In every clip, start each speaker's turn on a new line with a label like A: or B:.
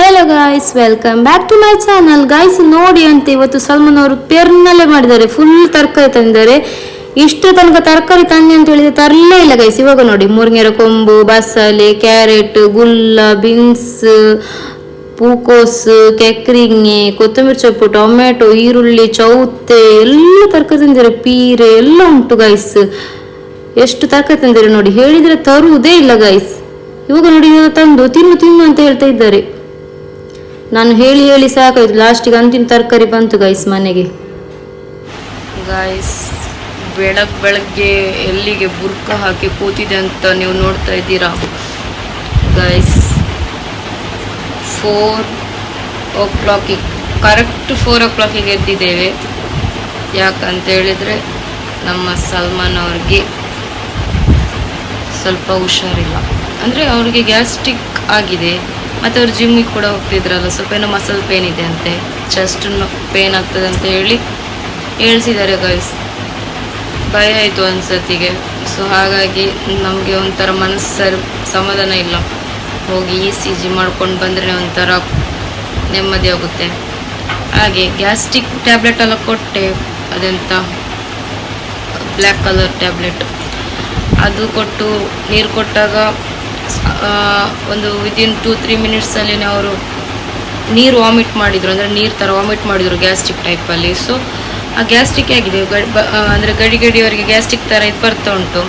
A: Hello guys welcome back to my channel guys ನೋಡಿ ಅಂತ ಇವತ್ತು ಸಲ್ಮಾನ್ ಅವರು ಪೆರ್ನಲ್ಲೇ ಮಾಡಿದ್ದಾರೆ. ಫುಲ್ ತರಕಾರಿ ತಂದಿದ್ದಾರೆ. ಇಷ್ಟು ತನಕ ತರಕಾರಿ ತನ್ನಿ ಅಂತ ಹೇಳಿದ್ರೆ ತರಲೇ ಇಲ್ಲ ಗೈಸ್ ಇವಾಗ ನೋಡಿ ಮುರುಂಗೆರ ಕೊಂಬು, ಬಸಳೆ, ಕ್ಯಾರೆಟ್, ಗುಲ್ಲ, ಬೀನ್ಸ್, ಹೂಕೋಸ್, ಕೆಕ್ರಿಂಗೆ, ಕೊತ್ತಂಬರಿ ಸೊಪ್ಪು ಟೊಮೆಟೊ ಈರುಳ್ಳಿ, ಚೌತೆ, ಎಲ್ಲ ತರಕಾರಿ ತಂದಿದ್ದಾರೆ. ಪೀರೆ ಎಲ್ಲ ಉಂಟು ಗೈಸ್ ಎಷ್ಟು ತರಕಾರಿ ತಂದಿದ್ದಾರೆ ನೋಡಿ. ಹೇಳಿದ್ರೆ ತರುವುದೇ ಇಲ್ಲ ಗೈಸ್ ಇವಾಗ ನೋಡಿ ತಂದು ತಿನ್ನು ತಿನ್ನು ಅಂತ ಹೇಳ್ತಾ ಇದ್ದಾರೆ. ನಾನು ಹೇಳಿ ಹೇಳಿ ಸಾಕಾಯ್ತು ಲಾಸ್ಟಿಗೆ ಅಂತಿಮ ತರಕಾರಿ ಬಂತು ಗೈಸ್ ಮನೆಗೆ.
B: ಗಾಯ್ಸ್ ಬೆಳಗ್ ಬೆಳಗ್ಗೆ ಎಲ್ಲಿಗೆ ಬುರ್ಕ ಹಾಕಿ ಕೂತಿದೆ ಅಂತ ನೀವು ನೋಡ್ತಾ ಇದ್ದೀರಾ? ಗೈಸ್ ಫೋರ್ ಓ ಕ್ಲಾಕಿಗೆ ಕರೆಕ್ಟ್ ಫೋರ್ ಓ ಕ್ಲಾಕಿಗೆ ಎದ್ದಿದ್ದೇವೆ. ಯಾಕಂತ ಹೇಳಿದರೆ ನಮ್ಮ ಸಲ್ಮಾನ್ ಅವ್ರಿಗೆ ಸ್ವಲ್ಪ ಹುಷಾರಿಲ್ಲ. ಅಂದರೆ ಅವ್ರಿಗೆ ಗ್ಯಾಸ್ಟ್ರಿಕ್ ಆಗಿದೆ. ಮತ್ತು ಅವ್ರು ಜಿಮ್ಮಿಗೆ ಕೂಡ ಹೋಗ್ತಿದ್ರಲ್ಲ, ಸ್ವಲ್ಪ ಏನೋ ಮಸಲ್ ಪೇನ್ ಇದೆ ಅಂತೆ ಚೆಸ್ಟ್ ಪೇನ್ ಆಗ್ತದೆ ಅಂತ ಹೇಳಿ ಹೇಳ್ಸಿದ್ದಾರೆ ಗೈಸ್ ಭಯ ಆಯಿತು ಅನ್ಸತ್ತಿಗೆ. ಸೊ ಹಾಗಾಗಿ ನಮಗೆ ಒಂಥರ ಮನಸ್ಸು ಸಮಾಧಾನ ಇಲ್ಲ. ಹೋಗಿ ಇ ಸಿ ಜಿ ಮಾಡ್ಕೊಂಡು ಬಂದ್ರೆ ಒಂಥರ ನೆಮ್ಮದಿ ಆಗುತ್ತೆ. ಹಾಗೆ ಗ್ಯಾಸ್ಟ್ರಿಕ್ ಟ್ಯಾಬ್ಲೆಟ್ ಎಲ್ಲ ಕೊಟ್ಟೆ, ಅದೆಂತ? ಬ್ಲ್ಯಾಕ್ ಕಲರ್ ಟ್ಯಾಬ್ಲೆಟ್ ಅದು ಕೊಟ್ಟು ನೀರು ಕೊಟ್ಟಾಗ ಒಂದು ವಿದಿನ್ ಟೂ ತ್ರೀ ಮಿನಿಟ್ಸಲ್ಲಿ ಅವರು ನೀರು ವಾಮಿಟ್ ಮಾಡಿದರು, ಅಂದರೆ ನೀರು ಥರ ವಾಮಿಟ್ ಮಾಡಿದರು ಗ್ಯಾಸ್ಟ್ರಿಕ್ ಟೈಪಲ್ಲಿ ಸೊ ಆ ಗ್ಯಾಸ್ಟ್ರಿಕ್ ಆಗಿದೆ ಅಂದರೆ ಗಡಿ ಗಡಿ ಅವರಿಗೆ ಗ್ಯಾಸ್ಟ್ರಿಕ್ ಥರ ಇದು ಬರ್ತಾ ಉಂಟು.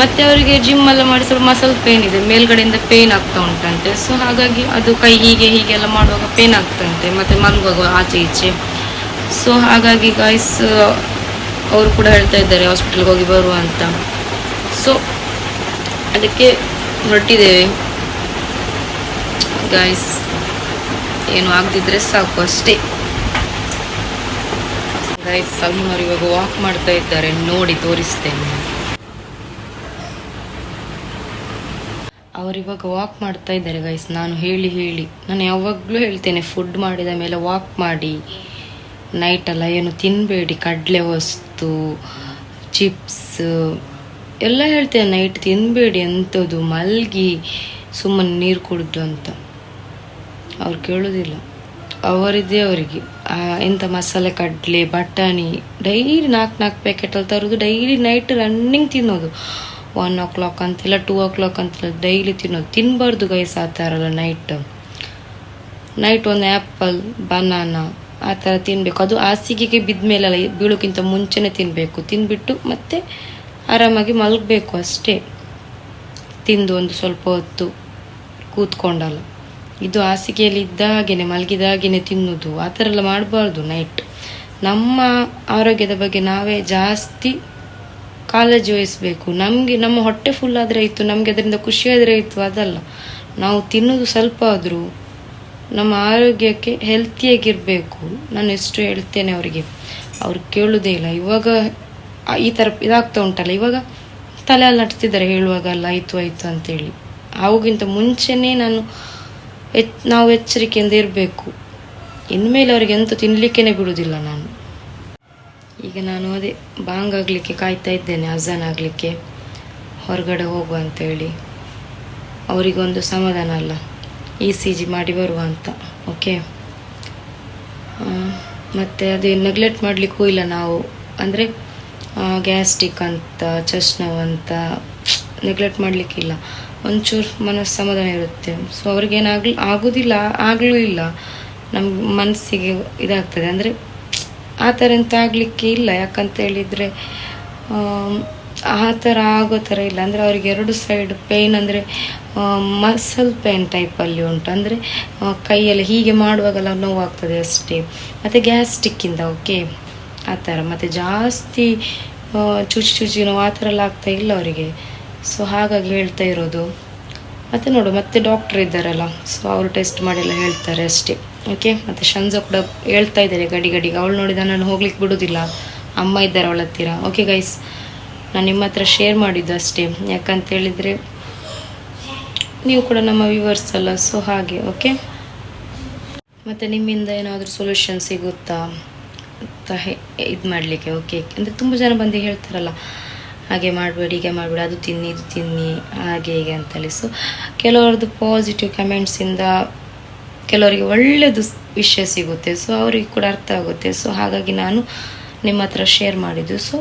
B: ಮತ್ತು ಅವರಿಗೆ ಜಿಮ್ ಎಲ್ಲ ಮಾಡಿ ಸ್ವಲ್ಪ ಮಸಲ್ ಪೇನ್ ಇದೆ, ಮೇಲ್ಗಡೆಯಿಂದ ಪೇನ್ ಆಗ್ತಾ ಉಂಟಂತೆ. ಸೊ ಹಾಗಾಗಿ ಅದು ಕೈ ಹೀಗೆ ಹೀಗೆಲ್ಲ ಮಾಡುವಾಗ ಪೇನ್ ಆಗ್ತಂತೆ, ಮತ್ತು ಮಲಗುವಾಗ ಆಚೆ ಈಚೆ. ಸೊ ಹಾಗಾಗಿ ಗಾಯ್ಸ್ ಅವರು ಕೂಡ ಹೇಳ್ತಾ ಇದ್ದಾರೆ ಹಾಸ್ಪಿಟಲ್ಗೆ ಹೋಗಿ ಬರುವ ಅಂತ. ಸೊ ಅದಕ್ಕೆ ಹೊರಟಿದ್ದೇವೆ. ಗಾಯ್ಸ್ ಏನು ಆಗದಿದ್ರೆ ಸಾಕು ಅಷ್ಟೇ. ಗಾಯ್ಸ್ ಸಲ್ಮಾನ್ ಇವಾಗ ವಾಕ್ ಮಾಡ್ತಾ ಇದ್ದಾರೆ. ನೋಡಿ, ತೋರಿಸ್ತೇನೆ. ಅವರಿವಾಗ ವಾಕ್ ಮಾಡ್ತಾ ಇದ್ದಾರೆ ಗೈಸ್ ನಾನು ಹೇಳಿ ಹೇಳಿ. ನಾನು ಯಾವಾಗಲೂ ಹೇಳ್ತೇನೆ ಫುಡ್ ಮಾಡಿದ ಮೇಲೆ ವಾಕ್ ಮಾಡಿ. ನೈಟೆಲ್ಲ ಏನು ತಿನ್ನಬೇಡಿ ಕಡಲೆ ವಸ್ತು ಚಿಪ್ಸ್ ಎಲ್ಲ ಹೇಳ್ತೇನೆ ನೈಟ್ ತಿನ್ನಬೇಡಿ ಅಂಥದ್ದು, ಮಲ್ಗಿ ಸುಮ್ಮನೆ ನೀರು ಕುಡಿದು ಅಂತ. ಅವ್ರು ಕೇಳೋದಿಲ್ಲ. ಅವರಿದ್ದೇ ಅವರಿಗೆ. ಎಂಥ ಮಸಾಲೆ ಕಡಲೆ, ಬಟಾಣಿ, ಡೈಲಿ ನಾಲ್ಕು ನಾಲ್ಕು ಪ್ಯಾಕೆಟಲ್ಲಿ ತರೋದು, ಡೈಲಿ ನೈಟ್ ರನ್ನಿಂಗ್ ತಿನ್ನೋದು. ಒನ್ ಓ ಕ್ಲಾಕ್ ಅಂತಿಲ್ಲ ಟೂ ಓ ಕ್ಲಾಕ್ ಅಂತಿಲ್ಲ ಡೈಲಿ ತಿನ್ನೋದು. ತಿನ್ನಬಾರ್ದು ಗೈಸ್ ಆ ಥರ ನೈಟ್ ನೈಟ್ ಒಂದು ಆ್ಯಪಲ್ ಬನಾನಾ ಆ ಥರ ತಿನ್ನಬೇಕು ಅದು ಹಾಸಿಗೆಗೆ ಬಿದ್ದ ಮೇಲೆಲ್ಲ ಬೀಳೋಕ್ಕಿಂತ ಮುಂಚೆನೇ ತಿನ್ನಬೇಕು ತಿಂದ್ಬಿಟ್ಟು ಮತ್ತೆ ಆರಾಮಾಗಿ ಮಲಗಬೇಕು ಅಷ್ಟೇ. ತಿಂದು ಒಂದು ಸ್ವಲ್ಪ ಹೊತ್ತು ಕೂತ್ಕೊಂಡಲ್ಲ. ಇದು ಹಾಸಿಗೆಯಲ್ಲಿ ಇದ್ದ ಹಾಗೇನೆ ಮಲಗಿದ ಹಾಗೆಯೇ ತಿನ್ನುವುದು ಆ ಥರ ಎಲ್ಲ ಮಾಡಬಾರ್ದು ನೈಟ್ ನಮ್ಮ ಆರೋಗ್ಯದ ಬಗ್ಗೆ ನಾವೇ ಜಾಸ್ತಿ ಕಾಳಜಿ ವಹಿಸಬೇಕು. ನಮಗೆ, ನಮ್ಮ ಹೊಟ್ಟೆ ಫುಲ್ ಆದರೆ ಇತ್ತು ನಮಗೆ ಅದರಿಂದ ಖುಷಿ ಆದರೆ ಇತ್ತು ಅದಲ್ಲ. ನಾವು ತಿನ್ನೋದು ಸ್ವಲ್ಪ ಆದರೂ ನಮ್ಮ ಆರೋಗ್ಯಕ್ಕೆ ಹೆಲ್ತಿಯಾಗಿರಬೇಕು ನಾನು ಎಷ್ಟು ಹೇಳ್ತೇನೆ ಅವರಿಗೆ. ಅವ್ರು ಕೇಳೋದೇ ಇಲ್ಲ. ಇವಾಗ ಈ ಥರ ಇದಾಗ್ತಾ ಉಂಟಲ್ಲ. ಇವಾಗ ತಲೆ ಎಲ್ಲ ಹೇಳುವಾಗ ಹೇಳುವಾಗಲ್ಲ ಆಯಿತು ಆಯಿತು ಅಂತೇಳಿ. ಅವುಗಿಂತ ಮುಂಚೆನೇ ನಾನು ಎಚ್, ನಾವು ಎಚ್ಚರಿಕೆಯಿಂದ ಇರಬೇಕು. ಇನ್ಮೇಲೆ ಅವರಿಗೆ ಎಂತ ತಿನ್ನಲಿಕ್ಕೇ ಬಿಡುವುದಿಲ್ಲ ನಾನು. ಈಗ ನಾನು ಅದೇ ಬಾಂಗ್ ಆಗಲಿಕ್ಕೆ ಕಾಯ್ತಾ ಇದ್ದೇನೆ, ಅಜಾನ್ ಆಗಲಿಕ್ಕೆ. ಹೊರಗಡೆ ಹೋಗುವ ಅಂತೇಳಿ. ಅವರಿಗೊಂದು ಸಮಾಧಾನ ಅಲ್ಲ. ಇ ಸಿ ಜಿ ಮಾಡಿ ಬರುವ ಅಂತ, ಓಕೆ? ಮತ್ತು ಅದೇ ನೆಗ್ಲೆಕ್ಟ್ ಮಾಡಲಿಕ್ಕೂ ಇಲ್ಲ ನಾವು. ಅಂದರೆ ಗ್ಯಾಸ್ಟಿಕ್ ಅಂತ ಚೆಸ್ಟ್ ನೋವು ಅಂತ ನೆಗ್ಲೆಕ್ಟ್ ಮಾಡಲಿಕ್ಕಿಲ್ಲ ಒಂಚೂರು ಮನಸ್ಸು ಸಮಾಧಾನ ಇರುತ್ತೆ. ಸೊ ಅವ್ರಿಗೇನಾಗ್ಲಿ, ಆಗೋದಿಲ್ಲ, ಆಗಲೂ ಇಲ್ಲ. ನಮ್ಮ ಮನಸ್ಸಿಗೆ ಇದಾಗ್ತದೆ. ಅಂದರೆ, ಆ ಥರ ಅಂತ ಆಗಲಿಕ್ಕೆ ಇಲ್ಲ. ಯಾಕಂತ ಹೇಳಿದರೆ ಆ ಥರ ಆಗೋ ಥರ ಇಲ್ಲ. ಅಂದರೆ, ಅವ್ರಿಗೆ ಎರಡು ಸೈಡ್ ಪೇಯ್ನ್ ಅಂದರೆ ಮಸಲ್ ಪೇನ್ ಟೈಪಲ್ಲಿ ಉಂಟು. ಅಂದರೆ ಕೈಯಲ್ಲಿ ಹೀಗೆ ಮಾಡುವಾಗೆಲ್ಲ ನೋವಾಗ್ತದೆ ಅಷ್ಟೇ. ಮತ್ತು ಗ್ಯಾಸ್ಟಿಕ್ಕಿಂದ ಓಕೆ ಆ ಥರ. ಮತ್ತು ಜಾಸ್ತಿ ಚುಚಿ ಚುಚಿ ನೋವು ಆ ಥರ ಎಲ್ಲ ಆಗ್ತಾ ಇಲ್ಲ ಅವರಿಗೆ. ಸೊ ಹಾಗಾಗಿ ಹೇಳ್ತಾ ಇರೋದು. ಮತ್ತು ನೋಡು, ಮತ್ತೆ ಡಾಕ್ಟ್ರ್ ಇದ್ದಾರಲ್ಲ ಸೊ ಅವರು ಟೆಸ್ಟ್ ಮಾಡಿಲ್ಲ ಹೇಳ್ತಾರೆ ಅಷ್ಟೇ. ಓಕೆ ಮತ್ತು ಶಂಜ ಕೂಡ ಹೇಳ್ತಾ ಇದ್ದಾರೆ ಗಡಿ ಗಡಿಗೆ. ಅವಳು ನೋಡಿದ ನಾನು ಹೋಗ್ಲಿಕ್ಕೆ ಬಿಡೋದಿಲ್ಲ. ಅಮ್ಮ ಇದ್ದಾರೆ ಅವಳ ಹತ್ತಿರ. ಓಕೆ ಗೈಸ್ ನಾನು ನಿಮ್ಮ ಹತ್ರ ಶೇರ್ ಮಾಡಿದ್ದು ಅಷ್ಟೇ. ಯಾಕಂತ ಹೇಳಿದರೆ, ನೀವು ಕೂಡ ನಮ್ಮ ವ್ಯೂವರ್ಸ್ ಅಲ್ಲ ಸೊ ಹಾಗೆ ಓಕೆ ಮತ್ತು ನಿಮ್ಮಿಂದ ಏನಾದರೂ ಸೊಲ್ಯೂಷನ್ ಸಿಗುತ್ತಾ? ಅಂತ ಇದು ಮಾಡಲಿಕ್ಕೆ ಓಕೆ ಅಂದರೆ ತುಂಬ ಜನ ಬಂದು ಹೇಳ್ತಾರಲ್ಲ, ಹಾಗೆ ಮಾಡಬೇಡಿ, ಹೀಗೆ ಮಾಡಬೇಡಿ, ಅದು ತಿನ್ನಿ, ಇದು ತಿನ್ನಿ, ಹಾಗೆ, ಹೀಗೆ ಅಂತೇಳಿ. ಸೊ ಕೆಲವರದ್ದು ಪಾಸಿಟಿವ್ ಕಮೆಂಟ್ಸಿಂದ
C: ಕೆಲವರಿಗೆ ಒಳ್ಳೆಯದು ವಿಷಯ ಸಿಗುತ್ತೆ. ಸೊ ಅವರಿಗೆ ಕೂಡ ಅರ್ಥ ಆಗುತ್ತೆ. ಸೊ ಹಾಗಾಗಿ ನಾನು ನಿಮ್ಮ ಹತ್ರ ಶೇರ್ ಮಾಡಿದ್ದು. ಸೊ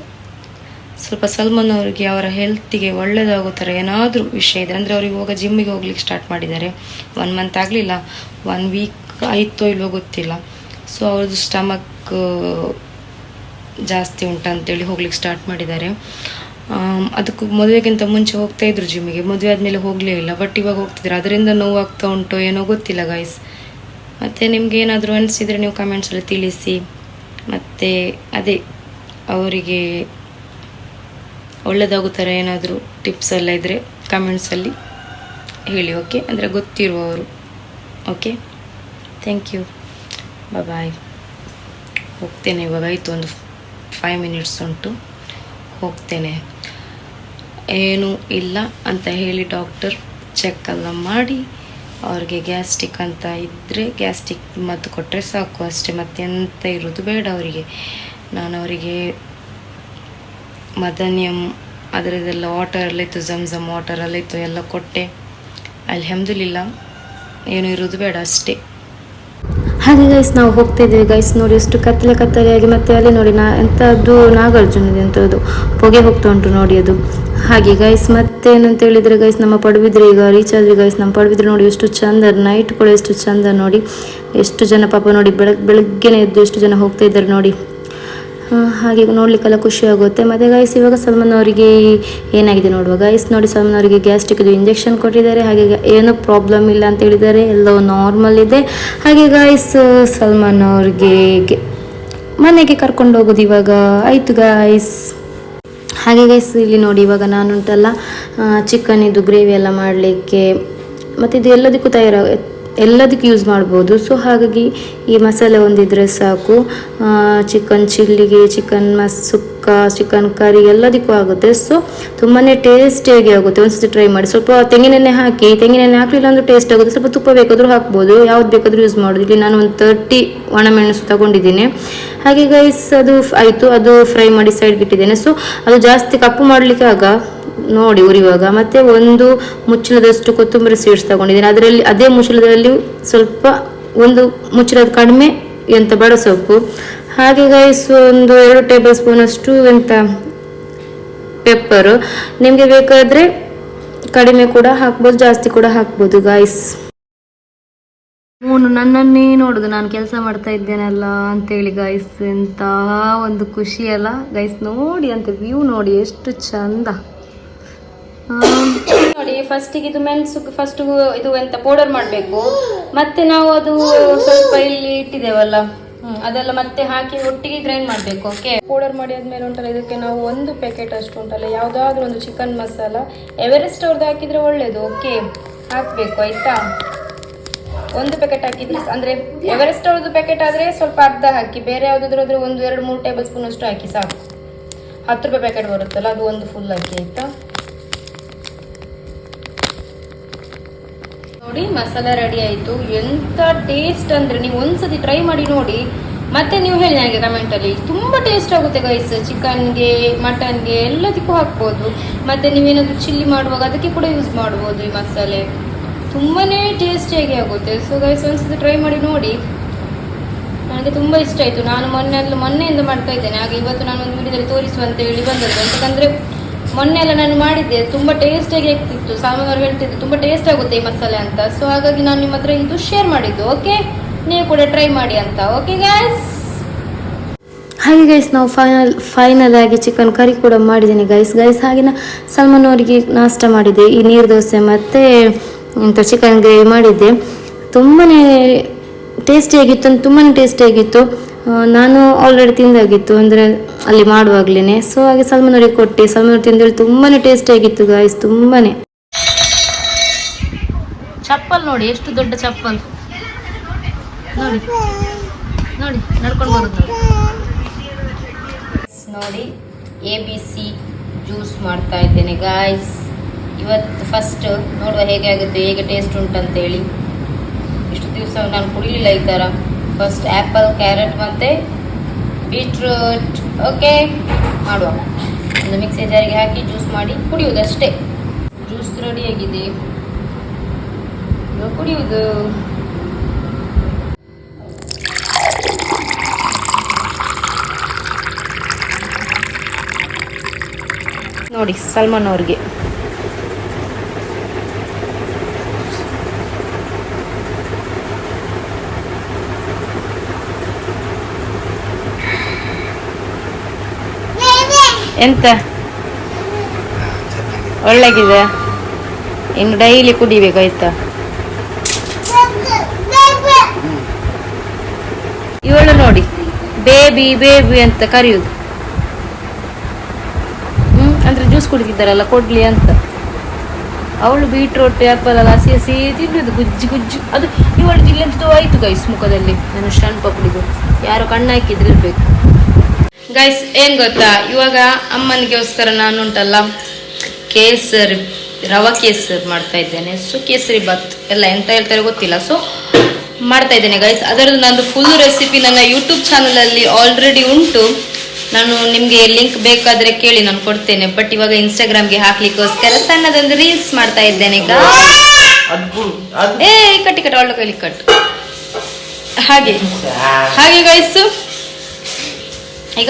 C: ಸ್ವಲ್ಪ ಸಲ್ಮಾನ್ ಅವರಿಗೆ ಅವರ ಹೆಲ್ತಿಗೆ ಒಳ್ಳೆಯದಾಗೋ ಥರ ಏನಾದರೂ ವಿಷಯ ಇದೆ ಅಂದರೆ ಅವ್ರಿಗೆ ಇವಾಗ ಜಿಮ್ಮಿಗೆ ಹೋಗ್ಲಿಕ್ಕೆ ಸ್ಟಾರ್ಟ್ ಮಾಡಿದ್ದಾರೆ. ಒನ್ ಮಂತ್ ಆಗಲಿಲ್ಲ ಒನ್ ವೀಕ್ ಆಯಿತೋ ಇಲ್ವೋ ಗೊತ್ತಿಲ್ಲ. ಸೊ ಅವ್ರದ್ದು ಸ್ಟಮಕ್ ಜಾಸ್ತಿ ಉಂಟಂತೇಳಿ ಹೋಗ್ಲಿಕ್ಕೆ ಸ್ಟಾರ್ಟ್ ಮಾಡಿದ್ದಾರೆ. ಅದಕ್ಕೆ ಅದಕ್ಕೂ ಮದುವೆಗಿಂತ ಮುಂಚೆ ಹೋಗ್ತಾ ಇದ್ರು ಜಿಮ್ಮಿಗೆ ಮದುವೆ ಆದಮೇಲೆ ಹೋಗಲೇ ಇಲ್ಲ ಬಟ್ ಇವಾಗ ಹೋಗ್ತಿದ್ರು ಅದರಿಂದ ನೋವಾಗ್ತಾ ಉಂಟು ಏನೋ ಗೊತ್ತಿಲ್ಲ ಗಾಯ್ಸ್ ಮತ್ತು ನಿಮ್ಗೆ ಏನಾದರೂ ಅನಿಸಿದರೆ ನೀವು ಕಮೆಂಟ್ಸಲ್ಲಿ ತಿಳಿಸಿ. ಮತ್ತು ಅದೇ, ಅವರಿಗೆ ಒಳ್ಳೆಯದಾಗೋ ಥರ ಏನಾದರೂ ಟಿಪ್ಸ್ ಎಲ್ಲ ಇದ್ದರೆ ಕಮೆಂಟ್ಸಲ್ಲಿ ಹೇಳಿ ಓಕೆ ಅಂದರೆ ಗೊತ್ತಿರುವವರು ಓಕೆ ಥ್ಯಾಂಕ್ ಯು ಬಾಯ್ ಹೋಗ್ತೇನೆ ಇವಾಗ, ಆಯಿತು, ಒಂದು ಫೈವ್ ಮಿನಿಟ್ಸ್ ಉಂಟು. ಹೋಗ್ತೇನೆ. ಏನೂ ಇಲ್ಲ ಅಂತ ಹೇಳಿ ಡಾಕ್ಟರ್ ಚೆಕ್ ಎಲ್ಲ ಮಾಡಿ, ಅವ್ರಿಗೆ ಗ್ಯಾಸ್ಟಿಕ್ ಅಂತ ಇದ್ದರೆ ಗ್ಯಾಸ್ಟಿಕ್ ಮದ್ದು ಕೊಟ್ಟರೆ ಸಾಕು. ಅಷ್ಟೇ, ಮತ್ತೆ ಎಂತ ಇರೋದು ಬೇಡ ಅವರಿಗೆ. ನಾನು ಅವರಿಗೆ ಮದನಿಯಂ, ಅದರದ್ದೆಲ್ಲ ವಾಟರ್ ಎಲ್ಲ ಇತ್ತು ಝಮ್ ಝಮ್ ವಾಟರ್ ಎಲ್ಲ ಕೊಟ್ಟೆ. ಅಲ್ಹಮ್ದುಲಿಲ್ಲ, ಏನು ಇರೋದು ಬೇಡ, ಅಷ್ಟೇ.
B: ಹಾಗೆ ಗೈಸ್ ನಾವು ಹೋಗ್ತಾ ಇದ್ದೀವಿ ಗೈಸ್ ನೋಡಿ ಎಷ್ಟು ಕತ್ತಲೆ ಕತ್ತಲೆಯಾಗಿ ಮತ್ತೆ ಅಲ್ಲಿ ನೋಡಿ ನಾ ಎಂಥದ್ದು ನಾಗಾರ್ಜುನದ ಎಂಥದ್ದು ಹೊಗೆ ಹೋಗ್ತಾ ಉಂಟು ನೋಡಿ ಅದು. ಹಾಗೆ ಗೈಸ್ ಮತ್ತೆ ಏನಂತ ಹೇಳಿದ್ರೆ ಗೈಸ್ ನಮ್ಮ ಪಡುಬಿದ್ರೆ ಈಗ ರೀಚ್ ಆದ್ವಿ ಗೈಸ್ ನಮ್ಮ ಪಡುಬಿದ್ರೆ ನೋಡಿ ಎಷ್ಟು ಚಂದ ನೈಟ್ ಕೂಡ ಎಷ್ಟು ಚಂದ ನೋಡಿ. ಎಷ್ಟು ಜನ ಪಾಪ ನೋಡಿ ಬೆಳಗ್ಗೆ ಬೆಳಗ್ಗೆನೇ ಎದ್ದು ಎಷ್ಟು ಜನ ಹೋಗ್ತಾ ಇದ್ದಾರೆ ನೋಡಿ. ಹಾಗೆ ನೋಡ್ಲಿಕ್ಕೆಲ್ಲ ಖುಷಿ ಆಗುತ್ತೆ. ಮತ್ತೆ ಗೈಸ್ ಇವಾಗ ಸಲ್ಮಾನ್ ಅವರಿಗೆ ಏನಾಗಿದೆ ನೋಡುವ? ಗೈಸ್ ನೋಡಿ ಸಲ್ಮಾನ್ ಅವರಿಗೆ ಗ್ಯಾಸ್ಟ್ರಿಕ್ ಇಂಜೆಕ್ಷನ್ ಕೊಟ್ಟಿದ್ದಾರೆ. ಹಾಗೆ ಏನೂ ಪ್ರಾಬ್ಲಮ್ ಇಲ್ಲ ಅಂತ ಹೇಳಿದ್ದಾರೆ. ಎಲ್ಲವೂ ನಾರ್ಮಲ್ ಇದೆ. ಹಾಗೆ ಗೈಸ್ ಸಲ್ಮಾನ್ ಅವ್ರಿಗೆ ಮನೆಗೆ ಕರ್ಕೊಂಡು ಹೋಗೋದು ಇವಾಗ. ಆಯಿತು ಗೈಸ್ ಹಾಗೆ ಗೈಸ್ ಇಲ್ಲಿ ನೋಡಿ ಇವಾಗ ನಾನುಂಟಲ್ಲ. ಚಿಕನ್ ಇದು ಗ್ರೇವಿ ಎಲ್ಲ ಮಾಡಲಿಕ್ಕೆ ಮತ್ತು ಇದು ಎಲ್ಲದಕ್ಕೂ ತಯಾರ ಎಲ್ಲದಕ್ಕೂ ಯೂಸ್ ಮಾಡ್ಬೋದು. ಸೊ ಹಾಗಾಗಿ ಈ ಮಸಾಲೆ ಒಂದಿದ್ರೆ ಸಾಕು. ಚಿಕನ್ ಚಿಲ್ಲಿಗೆ ಚಿಕನ್ ಮಸ್, ಸುಕ್ಕ ಚಿಕನ್ ಕರಿ ಎಲ್ಲದಕ್ಕೂ ಆಗುತ್ತೆ. ಸೊ ತುಂಬಾ ಟೇಸ್ಟಿಯಾಗಿ ಆಗುತ್ತೆ. ಒಂದ್ಸತಿ ಟ್ರೈ ಮಾಡಿ. ಸ್ವಲ್ಪ ತೆಂಗಿನೆಣ್ಣೆ ಹಾಕಿ, ತೆಂಗಿನೆಣ್ಣೆ ಹಾಕಲಿಲ್ಲ ಅಂದ್ರೆ ಟೇಸ್ಟ್ ಆಗುತ್ತೆ. ಸ್ವಲ್ಪ ತುಪ್ಪ ಬೇಕಾದರೂ ಹಾಕ್ಬೋದು. ಯಾವ್ದು ಬೇಕಾದರೂ ಯೂಸ್ ಮಾಡೋದು. ಇಲ್ಲಿ ನಾನು ಒಂದು ತರ್ಟಿ ಒಣಮೆಣಸು ತಗೊಂಡಿದ್ದೀನಿ. ಹಾಗೆ ಗೈಸ್ ಅದು ಆಯಿತು. ಅದು ಫ್ರೈ ಮಾಡಿ ಸೈಡ್ಗೆ ಇಟ್ಟಿದ್ದೇನೆ. ಸೊ ಅದು ಜಾಸ್ತಿ ಕಪ್ಪು ಮಾಡಲಿಕ್ಕೆ ಆಗ ನೋಡಿ ಉರಿವಾಗ ಮತ್ತೆ ಒಂದು ಮುಚ್ಚಳದಷ್ಟು ಕೊತ್ತಂಬರಿ ಸೀಡ್ಸ್ ತಗೊಂಡಿದ್ದೀನಿ. ಅದರಲ್ಲಿ, ಅದೇ ಮುಚ್ಚಳದಲ್ಲಿ ಸ್ವಲ್ಪ ಒಂದು ಮುಚ್ಚಳದ ಕಡಿಮೆ ಎಂತ ಬಡ ಸೊಪ್ಪು. ಹಾಗೆ ಗೈಸ್ ಒಂದು ಎರಡು ಟೇಬಲ್ ಸ್ಪೂನ್ ಅಷ್ಟು ಎಂತ ಪೆಪ್ಪರು ನಿಮಗೆ ಬೇಕಾದರೆ ಕಡಿಮೆ ಕೂಡ ಹಾಕ್ಬೋದು, ಜಾಸ್ತಿ ಕೂಡ ಹಾಕ್ಬೋದು ಗಾಯ್ಸ್ ಮೂನು, ನನ್ನನ್ನೇ ನೋಡುದು. ನಾನು ಕೆಲಸ ಮಾಡ್ತಾ ಇದ್ದೇನಲ್ಲ ಅಂತೇಳಿ ಗೈಸ್ ಎಂತ ಒಂದು ಖುಷಿ ಅಲ್ಲ. ಗೈಸ್ ನೋಡಿ ಅಂತ ವ್ಯೂ ನೋಡಿ, ಎಷ್ಟು ಚಂದ. ನೋಡಿ ಫಸ್ಟಿಗೆ ಇದು ಮೆಣಸು ಫಸ್ಟ್ ಇದು ಎಂತ ಪೌಡರ್ ಮಾಡಬೇಕು. ಮತ್ತೆ ನಾವು ಅದು ಸ್ವಲ್ಪ ಇಲ್ಲಿ ಇಟ್ಟಿದ್ದೇವಲ್ಲ ಅದೆಲ್ಲ ಮತ್ತೆ ಹಾಕಿ ಒಟ್ಟಿಗೆ ಗ್ರೈಂಡ್ ಮಾಡಬೇಕು ಓಕೆ ಪೌಡರ್ ಮಾಡಿ ಆದ್ಮೇಲೆ ಉಂಟಲ್ಲ, ಇದಕ್ಕೆ ನಾವು ಒಂದು ಪ್ಯಾಕೆಟ್ ಅಷ್ಟು ಉಂಟಲ್ಲ, ಯಾವುದಾದ್ರೂ ಒಂದು ಚಿಕನ್ ಮಸಾಲ ಎವರೆಸ್ಟ್ ಅವ್ರದ್ದು ಹಾಕಿದ್ರೆ ಒಳ್ಳೇದು ಓಕೆ ಹಾಕ್ಬೇಕು, ಆಯ್ತಾ? ಒಂದು ಪ್ಯಾಕೆಟ್ ಹಾಕಿದ್ರೆ ಅಂದ್ರೆ ಎವರೆಸ್ಟ್ ಅವ್ರದ್ದು ಪ್ಯಾಕೆಟ್ ಆದ್ರೆ ಸ್ವಲ್ಪ ಅರ್ಧ ಹಾಕಿ, ಬೇರೆ ಯಾವ್ದಾದ್ರು ಒಂದು, ಎರಡು, ಮೂರು ಟೇಬಲ್ ಸ್ಪೂನ್ ಅಷ್ಟು ಹಾಕಿ ಸಾಕು. ಹತ್ತು ರೂಪಾಯಿ ಪ್ಯಾಕೆಟ್ ಬರುತ್ತಲ್ಲ, ಅದು ಒಂದು ಫುಲ್ ಹಾಕಿ, ಆಯ್ತಾ? ನೋಡಿ, ಮಸಾಲ ರೆಡಿ ಆಯ್ತು. ಎಂತ ಟೇಸ್ಟ್ ಅಂದ್ರೆ ನೀವು ಒಂದ್ಸತಿ ಟ್ರೈ ಮಾಡಿ ನೋಡಿ, ಮತ್ತೆ ನೀವು ಹೇಳಿ ನನಗೆ ಕಮೆಂಟ್ ಅಲ್ಲಿ. ತುಂಬಾ ಟೇಸ್ಟ್ ಆಗುತ್ತೆ ಗೈಸ್ ಚಿಕನ್ಗೆ ಮಟನ್ಗೆ ಎಲ್ಲದಕ್ಕೂ ಹಾಕ್ಬೋದು. ಮತ್ತೆ ನೀವೇನಾದ್ರು ಚಿಲ್ಲಿ ಮಾಡುವಾಗ ಅದಕ್ಕೆ ಕೂಡ ಯೂಸ್ ಮಾಡ್ಬೋದು ಈ ಮಸಾಲೆ. ತುಂಬಾನೇ ಟೇಸ್ಟಿಯಾಗಿ ಆಗುತ್ತೆ. ಸೊ ಗೈಸ್ ಒಂದ್ಸತಿ ಟ್ರೈ ಮಾಡಿ ನೋಡಿ. ನನಗೆ ತುಂಬಾ ಇಷ್ಟ ಆಯ್ತು. ನಾನು ಮೊನ್ನೆ ಮೊನ್ನೆಯಿಂದ ಮಾಡ್ತಾ ಇದ್ದೇನೆ. ಹಾಗೆ ಇವತ್ತು ನಾನು ಒಂದು ವಿಡಿಯೋದಲ್ಲಿ ತೋರಿಸುವಂತ ಹೇಳಿ ಬಂದದ್ದು. ಯಾಕಂದ್ರೆ ಮೊನ್ನೆ ಎಲ್ಲ ನಾನು ಮಾಡಿದ್ದೆ, ತುಂಬಾ ಟೇಸ್ಟಿಯಾಗಿ ಆಗ್ತಿತ್ತು. ಸಾಮಾನ್ಯವ್ರು ಹೇಳ್ತಿದ್ರು, ತುಂಬಾ ಟೇಸ್ಟ್ ಆಗುತ್ತೆ ಈ ಮಸಾಲೆ ಅಂತ. ಸೊ ಹಾಗಾಗಿ ನಾನು ನಿಮ್ಮ ಹತ್ರ ಇದು ಶೇರ್ ಮಾಡಿದ್ದು ಓಕೆ ನೀವು ಕೂಡ ಟ್ರೈ ಮಾಡಿ ಅಂತ ಓಕೆ ಗ್ಯಾಸ್ ಹಾಗೆ ಗೈಸ್ ನಾವು ಫೈನಲ್ ಫೈನಲ್ ಆಗಿ ಚಿಕನ್ ಕರಿ ಕೂಡ ಮಾಡಿದ್ದೀನಿ ಗೈಸ್ ಗೈಸ್ ಹಾಗೆ ನಾ ಸಲ್ಮಾನ್ ಅವರಿಗೆ ನಾಷ್ಟ ಮಾಡಿದ್ದೆ, ಈ ನೀರು ದೋಸೆ ಮತ್ತು ಇಂಥ ಚಿಕನ್ ಗ್ರೇವಿ ಮಾಡಿದ್ದೆ. ತುಂಬಾ ಟೇಸ್ಟಿಯಾಗಿತ್ತು ತುಂಬಾ ಟೇಸ್ಟಿಯಾಗಿತ್ತು ನಾನು ಆಲ್ರೆಡಿ ತಿಂದಾಗಿತ್ತು ಅಂದರೆ ಅಲ್ಲಿ ಮಾಡುವಾಗ್ಲೇ ಸೊ ಹಾಗೆ ಸಲ್ಮಾನ್ ಅವರಿಗೆ ಕೊಟ್ಟೆ ಸಲ್ಮಾನ್ ಅವ್ರು ತಿಂದೇಳಿ ತುಂಬಾ ಟೇಸ್ಟಿಯಾಗಿತ್ತು ಗಾಯ್ಸ್ ತುಂಬಾ ಚಪ್ಪಲ್ ನೋಡಿ ಎಷ್ಟು ದೊಡ್ಡ ಚಪ್ಪಲ್. ನೋಡಿ ನೋಡಿ ನಡ್ಕೊಂಡು ಬರೋದು ನೋಡಿ. ಎ ಬಿ ಸಿ ಜ್ಯೂಸ್ ಮಾಡ್ತಾ ಇದ್ದೇನೆ ಗಾಯ್ಸ್ ಇವತ್ತು ಫಸ್ಟ್ ನೋಡುವ ಹೇಗೆ ಆಗುತ್ತೆ ಹೇಗೆ ಟೇಸ್ಟ್ ಉಂಟಂತೇಳಿ. ಇಷ್ಟು ದಿವಸ ನಾನು ಕುಡಿಲಿಲ್ಲ ಈ ಥರ ಫಸ್ಟ್ ಆ್ಯಪಲ್ ಕ್ಯಾರೆಟ್ ಮತ್ತು ಬೀಟ್ರೂಟ್ ಓಕೆ ಮಾಡುವ. ಒಂದು ಮಿಕ್ಸಿ ಜಾರಿಗೆ ಹಾಕಿ ಜ್ಯೂಸ್ ಮಾಡಿ ಕುಡಿಯೋದು ಅಷ್ಟೇ ಜ್ಯೂಸ್ ರೆಡಿಯಾಗಿದೆ ಕುಡಿಯೋದು ನೋಡಿ ಸಲ್ಮಾನ್ ಅವ್ರಿಗೆ. ಎಂತ? ಒಳ್ಳೆಗಿದೆ. ಇನ್ನು ಡೈಲಿ ಕುಡಿಬೇಕಾಯ್ತಾ ಇವಳು ನೋಡಿ ಬೇಬಿ ಬೇಬಿ ಅಂತ ಕರೆಯುದು. ಹ್ಮ್, ಅಂದ್ರೆ ಜ್ಯೂಸ್ ಕುಡಿತಿದ್ದಾರಲ್ಲ ಕೊಡ್ಲಿ ಅಂತ. ಅವಳು ಬೀಟ್ರೋಟ್ ಆಪಲ್ ಎಲ್ಲ ಹಸಿ ಹಸಿ ತಿನ್ನುದು, ಗುಜ್ಜು ಗುಜ್ಜು. ಅದು ಇವಳು ಜಿಲ್ಲೆ ಆಯ್ತು ಗೈಸ್ ಮುಖದಲ್ಲಿ. ನಾನು ಸ್ಟನ್ ಪಪ್ಪಳಿಗೂ ಯಾರು ಕಣ್ಣು ಹಾಕಿದ್ರೆ ಇರ್ಬೇಕು. ಗೈಸ್ ಏನ್ ಗೊತ್ತಾ? ಇವಾಗ ಅಮ್ಮನಿಗೋಸ್ಕರ ನಾನು ಉಂಟಲ್ಲ. ಕೇಸರಿ ರವ ಕೇಸರಿ ಮಾಡ್ತಾ ಇದ್ದೇನೆ. ಸೊ ಕೇಸರಿ ಬಾತ್ ಎಲ್ಲ ಎಂತ ಹೇಳ್ತಾರೆ ಗೊತ್ತಿಲ್ಲ. ಸೊ ಮಾಡ್ತಾ ಇದ್ದೇನೆ ಗೈಸ್ ಅದರದ್ದು ನಂದು ಫುಲ್ ರೆಸಿಪಿ ನನ್ನ ಯೂಟ್ಯೂಬ್ ಚಾನಲಲ್ಲಿ ಆಲ್ರೆಡಿ ಉಂಟು. ನಾನು ನಿಮಗೆ ಲಿಂಕ್ ಬೇಕಾದ್ರೆ ಕೇಳಿ ನಾನು ಕೊಡ್ತೇನೆ. ಬಟ್ ಇವಾಗ ಇನ್ಸ್ಟಾಗ್ರಾಮ್ಗೆ ಹಾಕ್ಲಿಕ್ಕೋಸ್ಕರ ಸಣ್ಣದೊಂದು ರೀಲ್ಸ್ ಮಾಡ್ತಾ ಇದ್ದೇನೆ ಏ ಕಟ್ಟಿ ಕಟ್ಟಿ ಒಳ್ಳೆ ಕೈಲಿ ಕಟ್. ಹಾಗೆ. ಹಾಗೆ ಗೈಸು ಈಗ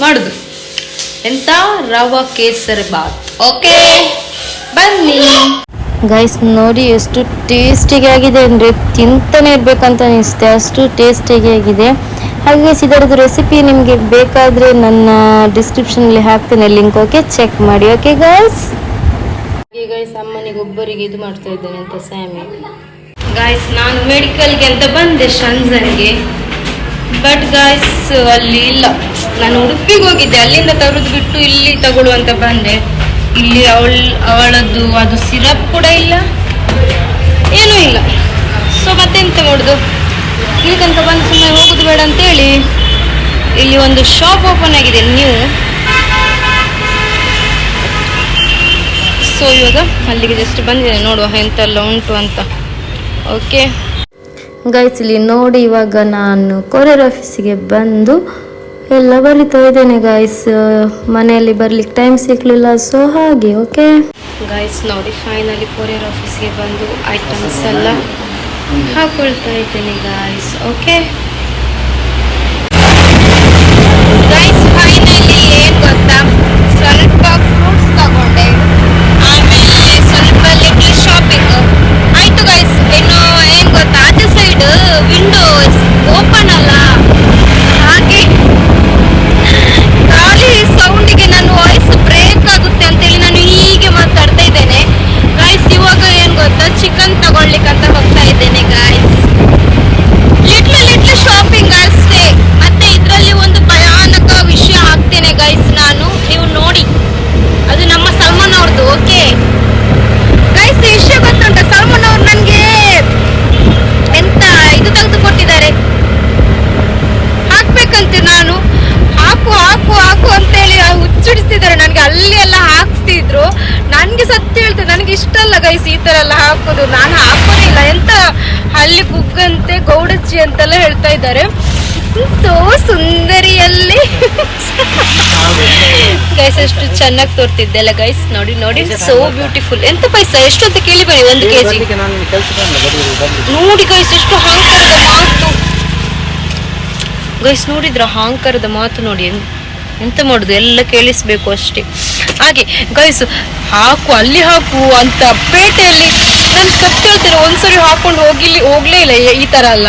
B: ಮಾಡುದು. ಎಂತ? ರವ ಕೇಸರಿ ಬಾತ್. ಓಕೆ? ಬನ್ನಿ. ಗೈಸ್ ನೋಡಿ ಎಷ್ಟು ಟೇಸ್ಟಿಗೆ ಆಗಿದೆ. ಅಂದರೆ ತಿಂತಾನೆ ಇರಬೇಕಂತ ಅನಿಸುತ್ತೆ. ಅಷ್ಟು ಟೇಸ್ಟಿಗೆ ಆಗಿದೆ. ಹಾಗೆ ಇದರದ್ದು ರೆಸಿಪಿ ನಿಮಗೆ ಬೇಕಾದರೆ ನನ್ನ ಡಿಸ್ಕ್ರಿಪ್ಷನಲ್ಲಿ ಹಾಕ್ತೇನೆ ಲಿಂಕ್ ಓಕೆ ಚೆಕ್ ಮಾಡಿ. ಓಕೆ ಗೈಸ್ ಹಾಗೆ ಗೈಸ್ ಅಮ್ಮನಿಗೆ ಒಬ್ಬರಿಗೆ ಇದು ಮಾಡ್ತಾ ಇದ್ದೇನೆ ಅಂತ ಸ್ಯಾಮಿ ಗಾಯ್ಸ್ ನಾನು ಮೆಡಿಕಲ್ಗೆ ಅಂತ ಬಂದೆ ಶಂಜನ್ಗೆ ಬಟ್ ಗಾಯ್ಸ್ ಅಲ್ಲಿ ಇಲ್ಲ. ನಾನು ಉಡುಪಿಗೆ ಹೋಗಿದ್ದೆ. ಅಲ್ಲಿಂದ ತರದ್ ಬಿಟ್ಟು ಇಲ್ಲಿ ತಗೊಳ್ಳುವಂತ ಬಂದೆ. ಇಲ್ಲಿ ಅವಳ, ಅವಳದ್ದು ಅದು ಸಿರಪ್ ಕೂಡ ಇಲ್ಲ. ಏನೂ ಇಲ್ಲ. ಸೊ ಮತ್ತೆಂತ ಮಾಡುದು? ಇಲ್ಲಿ ತನಕ ಬಂದು ಸುಮ್ಮನೆ ಹೋಗುದು ಬೇಡ ಅಂತೇಳಿ ಇಲ್ಲಿ ಒಂದು ಶಾಪ್ ಓಪನ್ ಆಗಿದೆ ನೀವು ಸೊ ಇವಾಗ ಅಲ್ಲಿಗೆ ಜಸ್ಟ್ ಬಂದಿದೆ ನೋಡುವ ಎಂತೆಲ್ಲ ಉಂಟು ಅಂತ. ಓಕೆ ಗೈಸ್, ಇಲ್ಲಿ ನೋಡಿ ಇವಾಗ ನಾನು ಕೊರಿಯರ್ ಆಫೀಸಿಗೆ ಬಂದು ಎಲ್ಲ ಬರಿತಾ ಇದ್ದೇನೆ ಗೈಸ್. ಮನೆಯಲ್ಲಿ ಬರ್ಲಿಕ್ಕೆ ಟೈಮ್ ಸಿಗ್ಲಿಲ್ಲ ಸೊ ಹಾಗೆ ಓಕೆ ಗೈಸ್, ನೋಡಿ ಫೈನಲಿ ಕೊರಿಯರ್ ಆಫೀಸ್ಗೆ ಬಂದು ಐಟಮ್ಸ್ ಎಲ್ಲ ಹಾಕೊಳ್ತಾ ಇದ್ದೇನೆ ಗೈಸ್ ಓಕೆ ಹೇಳ್ತೇನೆ ನನಗೆ ಇಷ್ಟ ಅಲ್ಲ ಗೈಸ್ ಈ ತರ ಎಲ್ಲ ಹಾಕೋದು. ನಾನು ಹಾಕೋದೇ ಇಲ್ಲ. ಎಂತ ಅಲ್ಲಿ ಬುಗ್ಗಂತೆ ಗೌಡಜ್ಜಿ ಅಂತೆಲ್ಲ ಹೇಳ್ತಾ ಇದ್ದಾರೆ. ಸೋ ಸುಂದರಿಯಲ್ಲಿ. ಗೈಸ್ ಎಷ್ಟು ಚೆನ್ನಾಗಿ ತೋರ್ತಿದ್ದೆ ಅಲ್ಲ ಗೈಸ್ ನೋಡಿ ನೋಡಿ ಸೋ ಬ್ಯೂಟಿಫುಲ್ ಎಂತ ಪೈಸ? ಎಷ್ಟು ಅಂತ ಕೇಳಿ ಬನ್ನಿ ಒಂದು ಕೆಜಿ. ನೋಡಿ ಗೈಸ್ ಎಷ್ಟು ಹಾಂಕರದ ಮಾತು. ಗೈಸ್ ನೋಡಿದ್ರ ಹಾಂಕರದ ಮಾತು ನೋಡಿ ಎಂತ ಮಾಡುದು? ಎಲ್ಲ ಕೇಳಿಸ್ಬೇಕು ಅಷ್ಟೇ. ಹಾಗೆ ಗೈಸು ಹಾಕು, ಅಲ್ಲಿ ಹಾಕು ಅಂತ ಪೇಟೆಯಲ್ಲಿ ನಾನು ಹೇಳ್ತೇನೆ ಒಂದ್ಸರಿ ಹಾಕೊಂಡು ಹೋಗಿಲಿ ಹೋಗ್ಲೇ ಇಲ್ಲ ಈ- ತರ ಅಲ್ಲ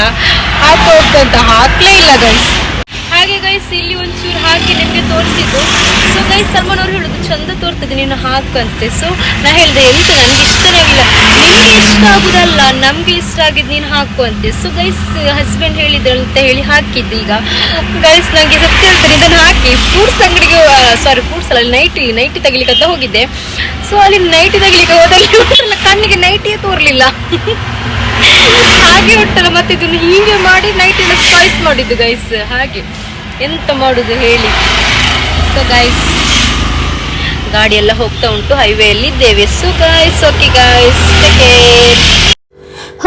B: ಹಾಕು ಅಂತ ಹಾಕ್ಲೇ ಇಲ್ಲ ಗೈಸ್ ಹಾಗೆ ಗೈಸ್ ಇಲ್ಲಿ ಒಂಚೂರು ಹಾಕಿ ನಿಮಗೆ ತೋರಿಸಿದ್ದು. ಸೊ ಗೈಸ್ ಸಲ್ಮಾನ್ ಅವರು ಹೇಳೋದು ಚಂದ ತೋರ್ತದೆ ನೀನು ಹಾಕಂತೆ ಸೊ ನಾ ಹೇಳಿದೆ, ಎಂತ ನನಗೆ ಇಷ್ಟನೇ ಆಗಿಲ್ಲ. ನಿಮಗೆ ಇಷ್ಟ ಆಗುದಲ್ಲ, ನಮಗೆ ಇಷ್ಟ ಆಗಿದ್ದು ನೀನು ಹಾಕು ಅಂತೆ ಸೊ ಗೈಸ್ ಹಸ್ಬೆಂಡ್ ಹೇಳಿದ್ರು ಅಂತ ಹೇಳಿ ಹಾಕಿದ್ದು ಈಗ. ಗೈಸ್ ನನಗೆ ಸತ್ಯ ಹೇಳ್ತಾರೆ ಇದನ್ನು ಹಾಕಿ. ಫ್ರೂಟ್ಸ್ ಅಂಗಡಿಗೆ ಸಾರಿ ಫ್ರೂಟ್ಸ್ ಅಲ್ಲ ನೈಟಿ ನೈಟಿ ತೆಗಿಲಿಕ್ಕೆ ಅಂತ ಹೋಗಿದ್ದೆ. ಸೊ ಅಲ್ಲಿ ನೈಟಿ ತೆಗಿಲಿಕ್ಕೆ ಹೋದಲ್ಲಿ ಕಣ್ಣಿಗೆ ನೈಟಿಯೇ ತೋರಲಿಲ್ಲ. ಹಾಗೆ ಉಂಟಲ್ಲ ಮತ್ತೆ ಇದನ್ನು ಹೀಗೆ ಮಾಡಿ ನೈಟ್ ಎಲ್ಲ ಸ್ಪೈಸ್ ಮಾಡಿದ್ದು ಗೈಸ್ ಹಾಗೆ. ಎಂತ ಮಾಡುದು ಹೇಳಿ. ಸೊ ಗಾಯ್ಸ್ ಗಾಡಿ ಎಲ್ಲ ಹೋಗ್ತಾ ಉಂಟು ಹೈವೇಯಲ್ಲಿ ಇದ್ದೇವೆ. So guys okay guys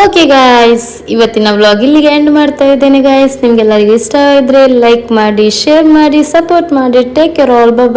B: okay guys ಇವತ್ತಿನ ವ್ಲಾಗ್ ಇಲ್ಲಿಗೆ ಎಂಡ್ ಮಾಡ್ತಾ ಇದ್ದೇನೆ ಗಾಯ್ಸ್ ನಿಮ್ಗೆಲ್ಲರಿಗೂ ಇಷ್ಟ ಆಗಿದ್ರೆ ಲೈಕ್ ಮಾಡಿ ಶೇರ್ ಮಾಡಿ ಸಪೋರ್ಟ್ ಮಾಡಿ. Take care all bye